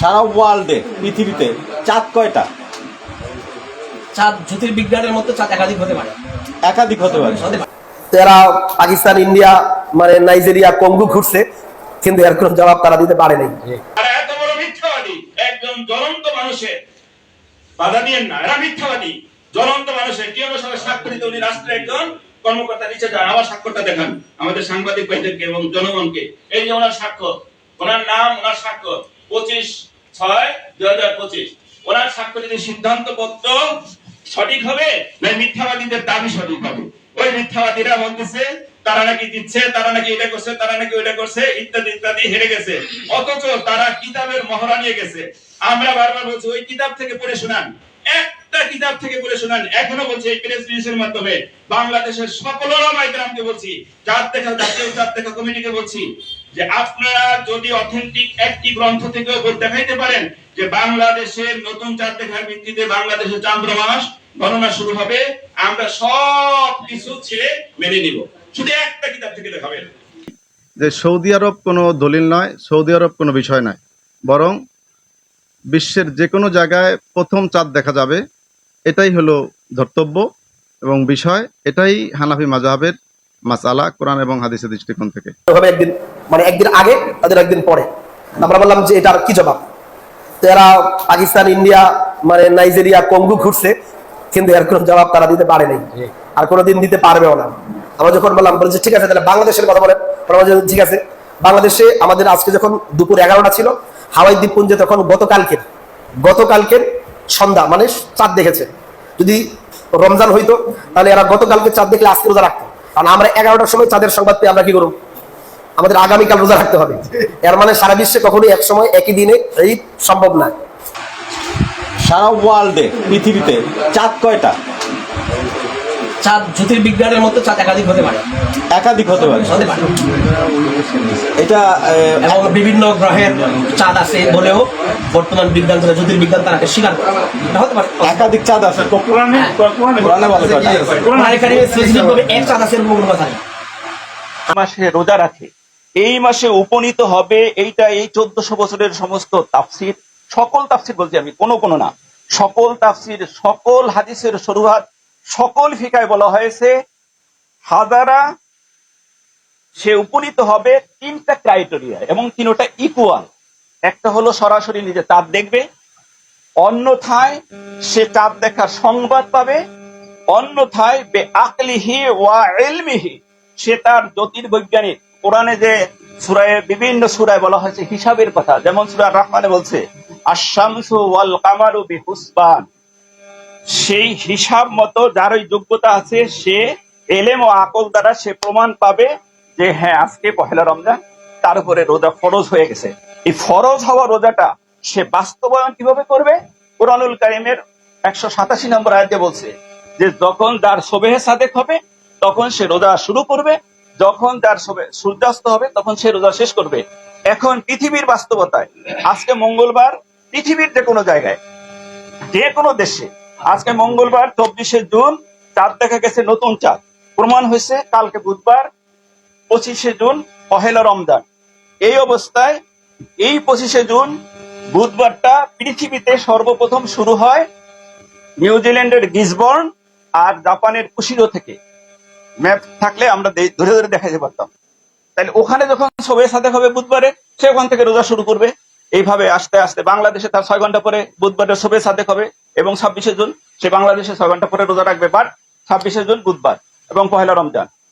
সারা ওয়ার্ল্ডে পৃথিবীতে চাঁদ কয়টা? চাঁদ জ্যোতির্বিজ্ঞানের মতো চাঁদ একাধিক হতে পারে। একাধিক হতে পারে। এরা পাকিস্তান ইন্ডিয়া মানে নাইজেরিয়া কঙ্গু ঘুরছে কিন্তু এর কোনো জবাব তারা দিতে পারে নাই। আর এত বড় মিথ্যাবাদী একজন জ্বলন্ত মানুষের বাধা দিয়েন না। এরা মিথ্যাবাদী জ্বলন্ত মানুষের। কি অনুসারে স্বাক্ষরিত উনি রাষ্ট্রের একজন কর্মকর্তা নিচে যান আবার স্বাক্ষরটা দেখান। আমাদের সাংবাদিক ভাইদেরকে এবং জনগণকে। এই যে ওনার স্বাক্ষর ওনার নাম ওনার স্বাক্ষর পঁচিশ ছয় দুই হাজার পঁচিশ। ওনার সিদ্ধান্ত পত্র সঠিক হবে না মিথ্যাবাদীদের দাবি সঠিক হবে? ওই মিথ্যাবাদীরা বলতেছে, তারা নাকি দিচ্ছে, তারা নাকি এটা করছে, তারা নাকি ওইটা করছে, ইত্যাদি ইত্যাদি, হেরে গেছে। অথচ তারা কিতাবের মহড়া নিয়ে গেছে। আমরা বারবার বলছি, ওই কিতাব থেকে পড়ে শোনান। একটা কিতাব থেকে পড়ে শোনান। এখনও বলছি এই প্রেস রিলিজের মাধ্যমে বাংলাদেশের সকল ওলামায়ে বলছি জাত দেখা জাতীয় জাত দেখা কমিটিকে বলছি, যে আপনারা যদি অথেন্টিক একটি গ্রন্থ থেকে দেখাইতে পারেন, যে বাংলাদেশের নতুন চাঁদ দেখার ভিত্তিতে বাংলাদেশের চন্দ্র মাস গণনা শুরু হবে, আমরা সব কিছু ছেড়ে মেনে নিব। শুধু একটা কিতাব থেকে দেখাবেন। যে সৌদি আরব কোনো দলিল নয়, সৌদি আরব কোনো বিষয় নয়, বরং বিশ্বের যে কোনো জায়গায় প্রথম চাঁদ দেখা যাবে। এটাই হলো ধর্তব্য এবং বিষয়। এটাই হানাফি মাজাহাবের মাসালা কোরআন এবং হাদিসের দৃষ্টিকোণ থেকে। একদিন মানে একদিন আগে তাদের একদিন পরে। আমরা বললাম যে এটার কি জবাব? তো এরা পাকিস্তান ইন্ডিয়া মানে নাইজেরিয়া কঙ্গু ঘুরছে কিন্তু এর কোনো জবাব তারা দিতে পারে নাই। আর কোনোদিন দিতে পারবেও না। আমরা যখন বললাম বলছি ঠিক আছে তাহলে বাংলাদেশের কথা বলেন। ঠিক আছে বাংলাদেশে আমাদের আজকে যখন দুপুর এগারোটা ছিল হাওয়াই দ্বীপপুঞ্জে তখন গতকালকের গতকালকের সন্ধ্যা মানে চাঁদ দেখেছে। যদি রমজান হইতো, তাহলে এরা গতকালকে চাঁদ দেখলে আজকে রোজা রাখতো। কারণ আমরা এগারোটার সময় চাঁদের সংবাদ পেয়ে আমরা কি করব? আমাদের আগামীকাল রোজা রাখতে হবে। এর মানে সারা বিশ্বে কখনোই এক সময়, একই দিনে এই সম্ভব না সারা ওয়ার্ল্ডে পৃথিবীতে চাঁদ কয়টা? চাঁদ জ্যোতির্বিজ্ঞানের মতো চাঁদ একাধিক হতে পারে। একাধিক হতে পারে। হতে পারে। এটা আহ, এবং বিভিন্ন গ্রহের চাঁদ আছে বলেও বর্তমান বিজ্ঞান থেকে জ্যোতির্বিজ্ঞান তারাকে স্বীকার করে। এটা হতে পারে। একাধিক চাঁদ আছে। কোরআনে বলে কয়টা কোরআনে কারিমে স্পেসিফিকভাবে এক চাঁদ আছে এরকম কোনো কথা নেই। মাসে রোজা রাখে। এই মাসে উপনীত হবে এইটা এই চোদ্দশো বছরের সমস্ত তাফসির। সকল তাফসির বলছি আমি কোনো কোনো না। সকল তাফসির সকল হাদিসের শরুহাত সকল ফিকায় বলা হয়েছে হাজারা সে উপনীত হবে তিনটা ক্রাইটেরিয়া এবং তিনটা ইকুয়াল একটা হলো সরাসরি নিজে চাঁদ দেখবে, অন্যথায় সে চাঁদ দেখার সংবাদ পাবে, অন্যথায় বে আকলিহি ওয়া এলমিহি সে তার জ্যোতির্বৈজ্ঞানিক কোরআনে যে সুরায়, বিভিন্ন সুরায় বলা হয়েছে হিসাবের কথা, যেমন সুরা রহমানে বলছে আশামসু ওয়াল কামারু বিহুসবান। সেই হিসাব মতো যার ওই যোগ্যতা আছে, সে এলেম ও আকল দ্বারা সে প্রমাণ পাবে যে হ্যাঁ আজকে পহেলা রমজান, তার উপরে রোজা ফরজ হয়ে গেছে। এই ফরজ হওয়া রোজাটা সে বাস্তবায়ন কীভাবে করবে? কোরআনুল কারিমের একশো সাতাশি নম্বর আয়াতে বলছে যে, যখন তার শোভে সাদেক হবে, তখন সে রোজা শুরু করবে। যখন তার সূর্যাস্ত হবে, তখন সে রোজা শেষ করবে। এখন পৃথিবীর বাস্তবতায়, আজকে মঙ্গলবার, পৃথিবীর যে কোনো জায়গায়, যে কোনো দেশে আজকে মঙ্গলবার, চব্বিশে জুন, চাঁদ দেখা গেছে নতুন চাঁদ। প্রমাণ হয়েছে কালকে বুধবার, পঁচিশে জুন, পহেলা রমজান। এই অবস্থায় এই পঁচিশে জুন, বুধবারটা পৃথিবীতে সর্বপ্রথম শুরু হয় নিউজিল্যান্ডের গিসবর্ন আর জাপানের কুশিরো থেকে। ম্যাপ থাকলে আমরা ধরে ধরে দেখাতে পারতাম। তাহলে ওখানে যখন সবে সাথে হবে বুধবারে, সে ওখান থেকে রোজা শুরু করবে। এইভাবে আস্তে আস্তে বাংলাদেশে তার ছয় ঘণ্টা পরে বুধবারের সবে সাথে হবে এবং ছাব্বিশে জুন সে বাংলাদেশে ছয় ঘণ্টা পরে রোজা রাখবে বাট ছাব্বিশে জুন বুধবার এবং পহেলা রমজান।